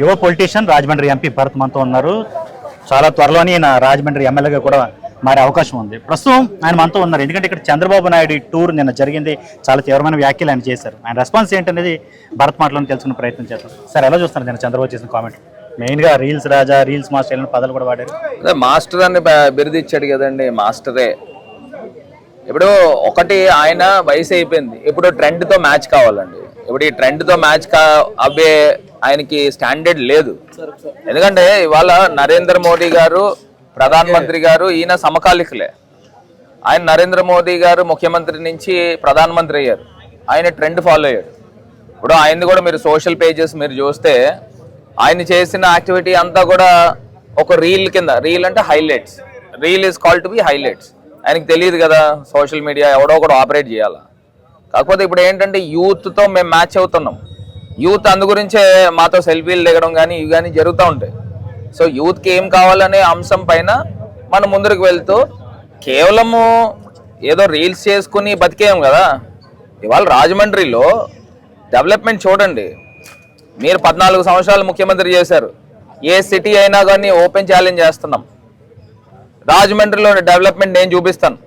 యువ politician Rajahmundry MP Bharat మనతో ఉన్నారు. చాలా త్వరలోనే ఈయన రాజమండ్రి ఎమ్మెల్యేగా కూడా మారే అవకాశం ఉంది. ప్రస్తుతం ఆయన మనతో ఉన్నారు. ఎందుకంటే ఇక్కడ చంద్రబాబు నాయుడు టూర్ నిన్న జరిగింది. చాలా తీవ్రమైన వ్యాఖ్యలు ఆయన చేశారు. ఆయన రెస్పాన్స్ ఏంటనేది భరత్ మాటలను తెలుసుకునే ప్రయత్నం చేస్తాం సార్ ఎలా చూస్తున్నారు నేను చంద్రబాబు చేసిన కామెంట్ మెయిన్గా రీల్స్ రాజా రీల్స్ మాస్టర్ పదాలు కూడా వాడారు. అదే మాస్టర్ అని బిరుదిచ్చాడు కదండి మాస్టరే. ఇప్పుడు ఒకటి ఆయన వయసు అయిపోయింది. ఇప్పుడు ట్రెండ్తో మ్యాచ్ కావాలండి. ఇప్పుడు ఈ ట్రెండ్తో మ్యాచ్ కా అవ్వే ఆయనకి స్టాండర్డ్ లేదు. ఎందుకంటే ఇవాళ నరేంద్ర మోడీ గారు ప్రధానమంత్రి గారు ఈయన సమకాలికలే. ఆయన నరేంద్ర మోదీ గారు ముఖ్యమంత్రి నుంచి ప్రధానమంత్రి అయ్యారు. ఆయన ట్రెండ్ ఫాలో అయ్యాడు. ఇప్పుడు ఆయనది కూడా మీరు సోషల్ పేజెస్ మీరు చూస్తే ఆయన చేసిన యాక్టివిటీ అంతా కూడా ఒక రీల్ కింద రీల్ అంటే highlights. Reel is call to be highlights. ఆయనకి తెలియదు కదా సోషల్ మీడియా ఎవడో ఒకడు ఆపరేట్ చేయాలా. కాకపోతే ఇప్పుడు ఏంటంటే యూత్తో మేము మ్యాచ్ అవుతున్నాం. యూత్ అందు గురించే మాతో సెల్ఫీలు దిగడం కానీ ఇవి కానీ జరుగుతూ ఉంటాయి. సో యూత్కి ఏం కావాలనే అంశం పైన మనం ముందరికి వెళ్తూ కేవలము ఏదో రీల్స్ చేసుకుని బతికేయం కదా. ఇవాళ రాజమండ్రిలో డెవలప్మెంట్ చూడండి. మీరు పద్నాలుగు సంవత్సరాలు ముఖ్యమంత్రి చేశారు. ఏ సిటీ అయినా కానీ ఓపెన్ ఛాలెంజ్ చేస్తున్నాం. రాజమండ్రిలో డెవలప్మెంట్ నేను చూపిస్తాను.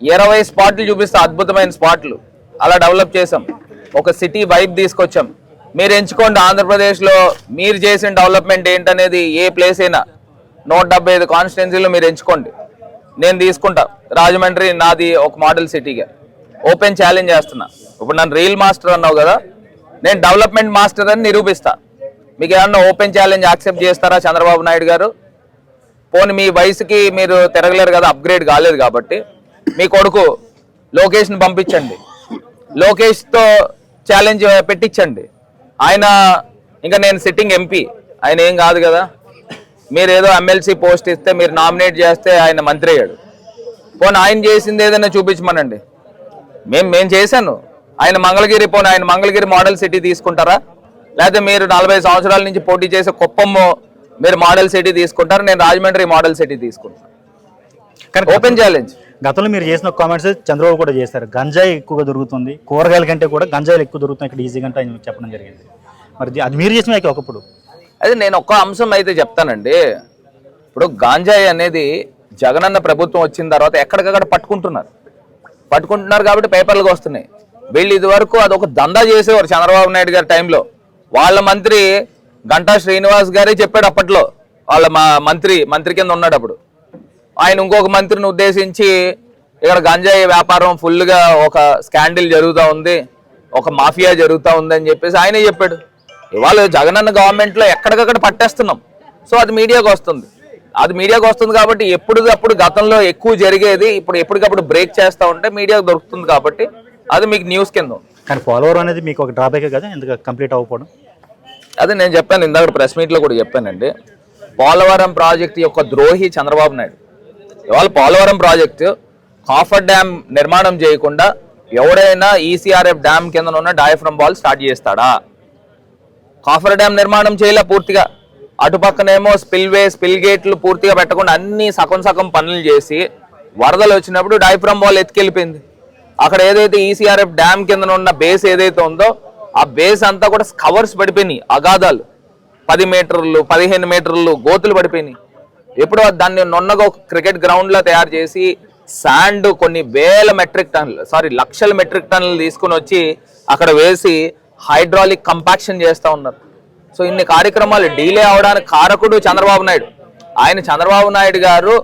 ఇరవై స్పాట్లు చూపిస్తా అద్భుతమైన స్పాట్లు. అలా డెవలప్ చేసాం ఒక సిటీ వైబ్ తీసుకొచ్చాం. మీరు ఎంచుకోండి ఆంధ్రప్రదేశ్లో మీరు చేసిన డెవలప్మెంట్ ఏంటనేది ఏ ప్లేస్ అయినా. నూట డెబ్బై ఐదు కాన్స్టిట్యున్సీలో మీరు ఎంచుకోండి. నేను తీసుకుంటా. రాజమండ్రి నాది ఒక మోడల్ సిటీగా ఓపెన్ ఛాలెంజ్ చేస్తున్నా. ఇప్పుడు నన్ను రీల్ మాస్టర్ అన్నావు కదా నేను డెవలప్మెంట్ మాస్టర్ అని నిరూపిస్తా. మీకు ఏమన్నా ఓపెన్ ఛాలెంజ్ యాక్సెప్ట్ చేస్తారా చంద్రబాబు నాయుడు గారు? పోనీ మీ వయసుకి మీరు తిరగలేరు కదా అప్గ్రేడ్ కాలేదు కాబట్టి. మీ కొడుకు లోకేష్ని పంపించండి. లోకేష్తో ఛాలెంజ్ పెట్టించండి. ఆయన ఇంకా నేను సిట్టింగ్ ఎంపీ ఆయన ఏం కాదు కదా. మీరు ఏదో ఎమ్మెల్సీ పోస్ట్ ఇస్తే మీరు నామినేట్ చేస్తే ఆయన మంత్రి అయ్యాడు. పోనీ ఆయన చేసింది ఏదైనా చూపించమనండి. మేము మేము చేశాను. ఆయన మంగళగిరి పోనీ ఆయన మంగళగిరి మోడల్ సిటీ తీసుకుంటారా? లేకపోతే మీరు నలభై సంవత్సరాల నుంచి పోటీ చేసే కుప్పము మీరు మోడల్ సిటీ తీసుకుంటారు? నేను రాజమండ్రి మోడల్ సిటీ తీసుకుంటాను కానీ ఓపెన్ ఛాలెంజ్ గతంలో మీరు చేసిన కామెంట్స్ చంద్రబాబు కూడా చేశారు. గంజాయి ఎక్కువగా దొరుకుతుంది. కూరగాయల కంటే కూడా గంజాయిలు ఎక్కువ దొరుకుతుంది ఇక్కడ ఈజీగా అంటే ఆయన చెప్పడం జరిగింది. మరి అది మీరు చేసిన ఒకప్పుడు. అది నేను ఒక్క అంశం అయితే చెప్తానండి. ఇప్పుడు గాంజాయి అనేది జగనన్న ప్రభుత్వం వచ్చిన తర్వాత ఎక్కడికక్కడ పట్టుకుంటున్నారు. పట్టుకుంటున్నారు కాబట్టి పేపర్లకు వస్తున్నాయి. వీళ్ళు ఇది వరకు అదొక దందా చేసేవారు చంద్రబాబు నాయుడు గారి టైంలో. వాళ్ళ మంత్రి గంటా శ్రీనివాస్ గారే చెప్పాడు అప్పట్లో. వాళ్ళ మా మంత్రి మంత్రి కింద ఉన్నాడు అప్పుడు. ఆయన ఇంకొక మంత్రిని ఉద్దేశించి ఇక్కడ గంజాయి వ్యాపారం ఫుల్గా ఒక స్కాండిల్ జరుగుతూ ఉంది ఒక మాఫియా జరుగుతూ ఉంది అని చెప్పేసి ఆయనే చెప్పాడు. ఇవాళ జగనన్న గవర్నమెంట్లో ఎక్కడికక్కడ పట్టేస్తున్నాం. సో అది మీడియాకు వస్తుంది. అది మీడియాకు వస్తుంది కాబట్టి ఎప్పుడప్పుడు గతంలో ఎక్కువ జరిగేది ఇప్పుడు ఎప్పటికప్పుడు బ్రేక్ చేస్తూ ఉంటే మీడియాకు దొరుకుతుంది కాబట్టి అది మీకు న్యూస్ కింద. కానీ పోలవరం అనేది మీకు ఒక డ్రాబ్యాక్ కదా ఎందుకు కంప్లీట్ అవ్వకపోవడం? అదే నేను చెప్పాను ఇందాక ప్రెస్ మీట్లో కూడా చెప్పానండి. పోలవరం ప్రాజెక్ట్ యొక్క ద్రోహి చంద్రబాబు నాయుడు. ఇవాళ పోలవరం ప్రాజెక్టు కాఫర్ డ్యామ్ నిర్మాణం చేయకుండా ఎవడైనా ఈసీఆర్ఎఫ్ డ్యామ్ కింద ఉన్న డయాఫ్రమ్ బాల్ స్టార్ట్ చేస్తాడా? కాఫర్ డ్యామ్ నిర్మాణం చేయలే పూర్తిగా. అటుపక్కనేమో స్పిల్వే స్పిల్ గేట్లు పూర్తిగా పెట్టకుండా అన్ని సగం సగం పనులు చేసి వరదలు వచ్చినప్పుడు డైఫ్రమ్ బాల్ ఎత్తుకెళ్ళిపోయింది. అక్కడ ఏదైతే ఈసీఆర్ఎఫ్ డ్యామ్ కింద ఉన్న బేస్ ఏదైతే ఉందో ఆ బేస్ అంతా కూడా కవర్స్ పడిపోయినాయి అగాధాలు. పది మీటర్లు పదిహేను మీటర్లు గోతులు పడిపోయినాయి. ఎప్పుడో దాన్ని నొన్నగా ఒక క్రికెట్ గ్రౌండ్లో తయారు చేసి శాండ్ కొన్ని వేల మెట్రిక్ టన్నులు సారీ లక్షల మెట్రిక్ టన్నులు తీసుకుని వచ్చి అక్కడ వేసి హైడ్రాలిక్ కంపాక్షన్ చేస్తూ ఉన్నారు. సో ఇన్ని కార్యక్రమాలు డీలే అవడానికి కారకుడు చంద్రబాబు నాయుడు. ఆయన చంద్రబాబు నాయుడు గారు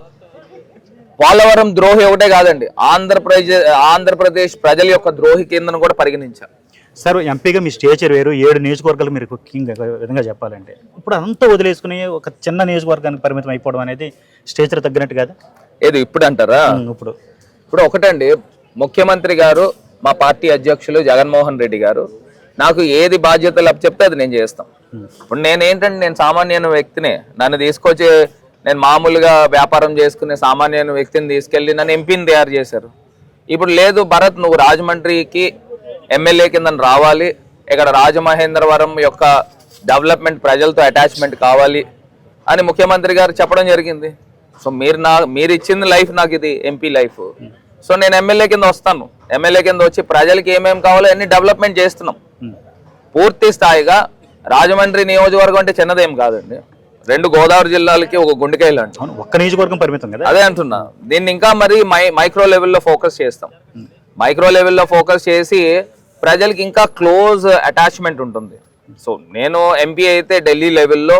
పోలవరం ద్రోహి ఒకటే కాదండి. ఆంధ్రప్రదేశ్ ఆంధ్రప్రదేశ్ ప్రజల యొక్క ద్రోహి కేంద్రం కూడా పరిగణించారు. సార్ ఎంపీగా మీ స్టేచర్ వేరు ఏడు నియోజకవర్గాలు మీరు కింగ్ విధంగా చెప్పాలంటే. ఇప్పుడు అంతా వదిలేసుకుని ఒక చిన్న నియోజకవర్గానికి పరిమితం అయిపోవడం అనేది స్టేచర్ తగ్గినట్టు కదా? ఏది ఇప్పుడు అంటారా? ఇప్పుడు. ఇప్పుడు ఒకటండి ముఖ్యమంత్రి గారు మా పార్టీ అధ్యక్షులు జగన్మోహన్ రెడ్డి గారు నాకు ఏది బాధ్యతలు చెప్తే అది నేను చేస్తాం. ఇప్పుడు నేను ఏంటంటే నేను సామాన్యమైన వ్యక్తినే. నన్ను తీసుకొచ్చి నేను మామూలుగా వ్యాపారం చేసుకునే సామాన్యమైన వ్యక్తిని తీసుకెళ్ళి నన్ను ఎంపీని తయారు చేశారు. ఇప్పుడు లేదు భరత్ నువ్వు రాజమండ్రికి ఎమ్మెల్యే కింద రావాలి. ఇక్కడ రాజమహేంద్రవరం యొక్క డెవలప్మెంట్ ప్రజలతో అటాచ్మెంట్ కావాలి అని ముఖ్యమంత్రి గారు చెప్పడం జరిగింది. సో మీరు నా మీరు ఇచ్చింది లైఫ్ నాకు ఇది ఎంపీ లైఫ్. సో నేను ఎమ్మెల్యే కింద వస్తాను. ఎమ్మెల్యే కింద వచ్చి ప్రజలకి ఏమేమి కావాలో అన్ని డెవలప్మెంట్ చేస్తున్నాం. ఉమ్, పూర్తి స్థాయిగా రాజమండ్రి నియోజకవర్గం అంటే చిన్నదేం కాదండి. రెండు గోదావరి జిల్లాలకి ఒక గుండెకాయలు అంట ఒక్క నియోజకవర్గం పరిమితం కదా? అదే అంటున్నా. దీన్ని ఇంకా మరి మై మైక్రో లెవెల్లో ఫోకస్ చేస్తాం. మైక్రో లెవెల్లో ఫోకస్ చేసి ప్రజలకి ఇంకా క్లోజ్ అటాచ్మెంట్ ఉంటుంది. సో నేను ఎంపీ అయితే ఢిల్లీ లెవెల్లో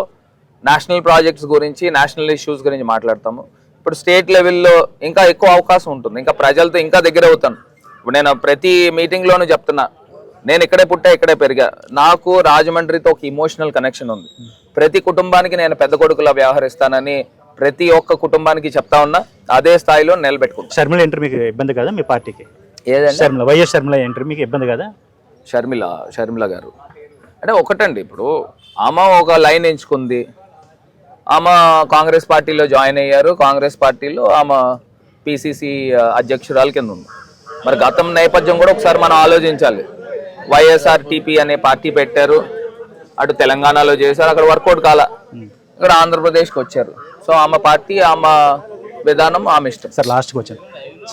నేషనల్ ప్రాజెక్ట్స్ గురించి నేషనల్ ఇష్యూస్ గురించి మాట్లాడతాము. ఇప్పుడు స్టేట్ లెవెల్లో ఇంకా ఎక్కువ అవకాశం ఉంటుంది. ఇంకా ప్రజలతో ఇంకా దగ్గర అవుతాను. ఇప్పుడు నేను ప్రతి మీటింగ్లోనూ చెప్తున్నా నేను ఇక్కడే పుట్టా ఇక్కడే పెరిగా. నాకు రాజమండ్రితో ఒక ఇమోషనల్ కనెక్షన్ ఉంది. ప్రతి కుటుంబానికి నేను పెద్ద కొడుకులా వ్యవహరిస్తానని ప్రతి ఒక్క కుటుంబానికి చెప్తా ఉన్నా అదే స్థాయిలో నిలబెట్టుకుంటా. షర్మిల ఇంటర్ మీకు ఇబ్బంది కదా మీ పార్టీకి? షర్మిల వైఎస్ షర్మిల ఎంట్రీ మీకు ఇబ్బంది కదా? షర్మిల షర్మిల గారు. అంటే ఒకటండి ఇప్పుడు. ఆమె ఒక లైన్ ఎంచుకుంది. ఆమె కాంగ్రెస్ పార్టీలో జాయిన్ అయ్యారు. కాంగ్రెస్ పార్టీలో ఆమె పిసిసి అధ్యక్షురాలు కింద ఉంది. మరి గతం నేపథ్యం కూడా ఒకసారి మనం ఆలోచించాలి. వైఎస్ఆర్ టీపీ అనే పార్టీ పెట్టారు. అటు తెలంగాణలో చేశారు. అక్కడ వర్కౌట్ కాల. ఇక్కడ ఆంధ్రప్రదేశ్కి వచ్చారు. సో ఆమె పార్టీ ఆమె విధానం ఆమె ఇష్టం. సార్ లాస్ట్కి వచ్చాను.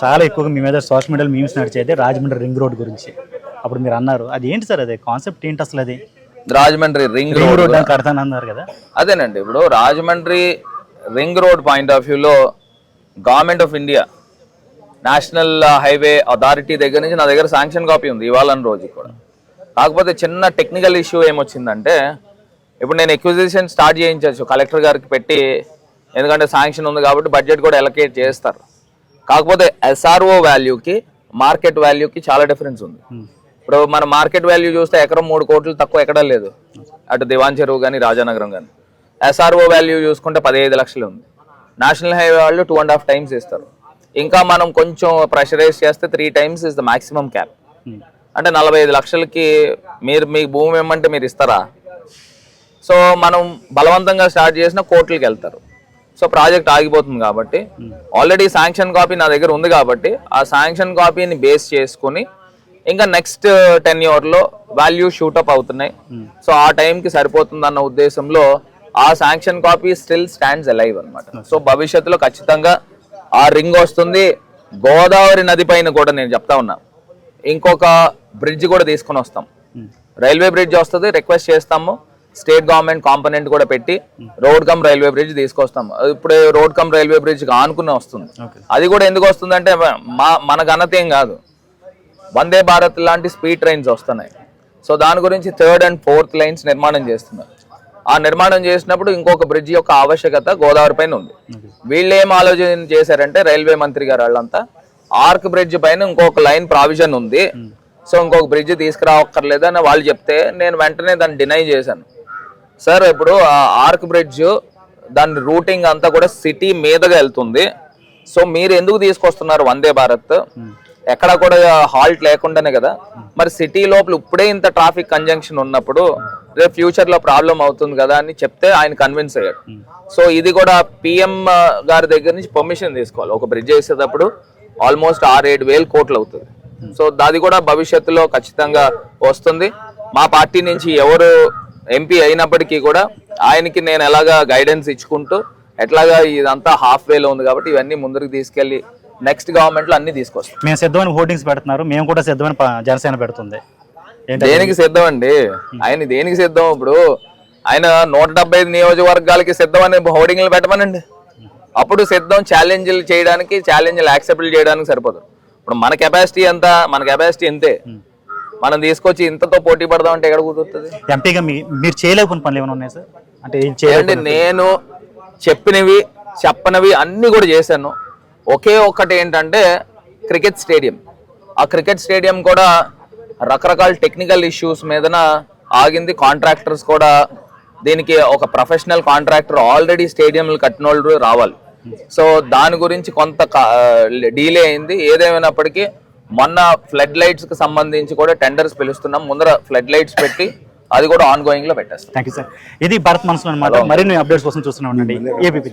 చాలా ఎక్కువగా మీ మీద సోషల్ మీడియాలో మీమ్స్ నడిచేది రాజమండ్రి రింగ్ రోడ్ గురించి. అప్పుడు మీరు అన్నారు అది ఏంటి సార్ అది? కాన్సెప్ట్ ఏంటి అసలు అది? రాజమండ్రి రింగ్ రోడ్ రోడ్ అని కడతాను అన్నారు కదా. అదేనండి ఇప్పుడు Rajahmundry ring road point of వ్యూలో government of India national highway authority దగ్గర నుంచి నా దగ్గర శాంక్షన్ కాపీ ఉంది ఇవాళ రోజు కూడా. కాకపోతే చిన్న టెక్నికల్ ఇష్యూ ఏమొచ్చిందంటే ఇప్పుడు నేను ఎక్విజిషన్ స్టార్ట్ చేయించవచ్చు కలెక్టర్ గారికి పెట్టి ఎందుకంటే శాంక్షన్ ఉంది కాబట్టి బడ్జెట్ కూడా ఎలకేట్ చేస్తారు. కాకపోతే ఎస్ఆర్ఓ వాల్యూకి మార్కెట్ వాల్యూకి చాలా డిఫరెన్స్ ఉంది. ఇప్పుడు మన మార్కెట్ వాల్యూ చూస్తే ఎకరం మూడు కోట్లు తక్కువ ఎక్కడా లేదు. అటు దివాన్ చెరువు కానీ రాజానగరం కానీ ఎస్ఆర్ఓ వాల్యూ చూసుకుంటే పదిహేను లక్షలు ఉంది. నేషనల్ హైవే వాళ్ళు టూ అండ్ హాఫ్ టైమ్స్ ఇస్తారు. ఇంకా మనం కొంచెం ప్రెషరైజ్ చేస్తే three times is the maximum cap అంటే నలభై ఐదు లక్షలకి మీరు మీ భూమి ఇమ్మంటే మీరు ఇస్తారా? సో మనం బలవంతంగా స్టార్ట్ చేసిన కోర్టులకు వెళ్తారు. సో ప్రాజెక్ట్ ఆగిపోతుంది కాబట్టి ఆల్రెడీ శాంక్షన్ కాపీ నా దగ్గర ఉంది కాబట్టి ఆ శాంక్షన్ కాపీని బేస్ చేసుకుని ఇంకా నెక్స్ట్ టెన్ ఇయర్లో వాల్యూ షూటప్ అవుతున్నాయి. సో ఆ టైంకి సరిపోతుంది అన్న ఉద్దేశంలో ఆ sanction copy still stands alive అన్నమాట. సో భవిష్యత్తులో ఖచ్చితంగా ఆ రింగ్ వస్తుంది. గోదావరి నది పైన కూడా నేను చెప్తా ఉన్నా. ఇంకొక బ్రిడ్జ్ కూడా తీసుకొని వస్తాం. రైల్వే బ్రిడ్జ్ వస్తుంది రిక్వెస్ట్ చేస్తాము. స్టేట్ గవర్నమెంట్ కాంపనెంట్ కూడా పెట్టి రోడ్ కమ్ రైల్వే బ్రిడ్జ్ తీసుకొస్తాం. ఇప్పుడే రోడ్ కమ్ రైల్వే బ్రిడ్జ్ ఆనుకుని వస్తుంది. అది కూడా ఎందుకు వస్తుందంటే మా మన ఘనత ఏం కాదు. వందే భారత్ లాంటి స్పీడ్ ట్రైన్స్ వస్తున్నాయి. సో దాని గురించి థర్డ్ అండ్ ఫోర్త్ లైన్స్ నిర్మాణం చేస్తున్నారు. ఆ నిర్మాణం చేసినప్పుడు ఇంకొక బ్రిడ్జ్ యొక్క ఆవశ్యకత గోదావరి పైన ఉంది. వీళ్ళు ఏం ఆలోచన చేశారంటే రైల్వే మంత్రి గారు వాళ్ళంతా ఆర్క్ బ్రిడ్జ్ పైన ఇంకొక లైన్ ప్రావిజన్ ఉంది. సో ఇంకొక బ్రిడ్జ్ తీసుకురావక్కర్లేదు అని వాళ్ళు చెప్తే నేను వెంటనే దాన్ని డినై చేశాను. సార్ ఇప్పుడు ఆ ఆర్క్ బ్రిడ్జ్ దాని రూటింగ్ అంతా కూడా సిటీ మీదుగా వెళ్తుంది. సో మీరు ఎందుకు తీసుకొస్తున్నారు వందే భారత్? ఎక్కడ కూడా హాల్ట్ లేకుండానే కదా. మరి సిటీ లోపల ఇప్పుడే ఇంత ట్రాఫిక్ కంజంక్షన్ ఉన్నప్పుడు రేపు ఫ్యూచర్లో ప్రాబ్లం అవుతుంది కదా అని చెప్తే ఆయన కన్విన్స్ అయ్యాడు. సో ఇది కూడా పిఎం గారి దగ్గర నుంచి పర్మిషన్ తీసుకోవాలి. ఒక బ్రిడ్జ్ వేసేటప్పుడు ఆల్మోస్ట్ ఆరు ఏడు వేలు కోట్లు అవుతుంది. సో అది కూడా భవిష్యత్తులో ఖచ్చితంగా వస్తుంది. మా పార్టీ నుంచి ఎవరు ఎంపీ అయినప్పటికీ కూడా ఆయనకి నేను ఎలాగా గైడెన్స్ ఇచ్చుకుంటూ ఎట్లాగా ఇదంతా హాఫ్ వేలో ఉంది కాబట్టి ఇవన్నీ ముందుకు తీసుకెళ్ళి నెక్స్ట్ గవర్నమెంట్లో అన్ని తీసుకొస్తాం. మేము సిద్ధమైన హోర్డింగ్స్ పెడుతున్నారు. మేము కూడా సిద్ధమైన జనసేన పెడుతుంది. దేనికి సిద్ధం అండి? ఆయన దేనికి సిద్ధం ఇప్పుడు? ఆయన నూట డెబ్బై ఐదు నియోజకవర్గాలకి సిద్ధం అని హోర్డింగ్లు పెట్టమనండి. అప్పుడు సిద్ధం ఛాలెంజ్లు చేయడానికి ఛాలెంజ్లు యాక్సెప్ట్ చేయడానికి సరిపోదు. ఇప్పుడు మన కెపాసిటీ ఎంత? మన కెపాసిటీ ఎంతే మనం తీసుకొచ్చి ఇంతతో పోటీ పడదాం అంటే ఎక్కడ కుదురుతుంది? ఎంపీగా మీరు చేయలేకపోయిన పనులు ఏమైనా ఉన్నాయి సార్? అంటే ఏం చేయలేకపోయిన నేను చెప్పినవి చెప్పనవి అన్ని కూడా చేశాను. ఒకే ఒక్కటి ఏంటంటే క్రికెట్ స్టేడియం. ఆ క్రికెట్ స్టేడియం కూడా రకరకాల టెక్నికల్ ఇష్యూస్ మీదన ఆగింది. కాంట్రాక్టర్స్ కూడా దీనికి ఒక ప్రొఫెషనల్ కాంట్రాక్టర్ ఆల్రెడీ స్టేడియంలు కట్టిన వాళ్ళు రావాలి. సో దాని గురించి కొంత డీలే అయింది. ఏదేమైనప్పటికీ మొన్న ఫ్లడ్ లైట్స్కి సంబంధించి కూడా టెండర్స్ పిలుస్తున్నాం. ముందర ఫ్లడ్ లైట్స్ పెట్టి అది కూడా ఆన్ గోయింగ్లో పెట్టేస్తాం. థ్యాంక్ యూ సార్ ఇది భారత్ మనసులో అనమాట మరిన్ని అప్డేట్స్ కోసం చూస్తున్నాం ఉండండి. ఏబీపీ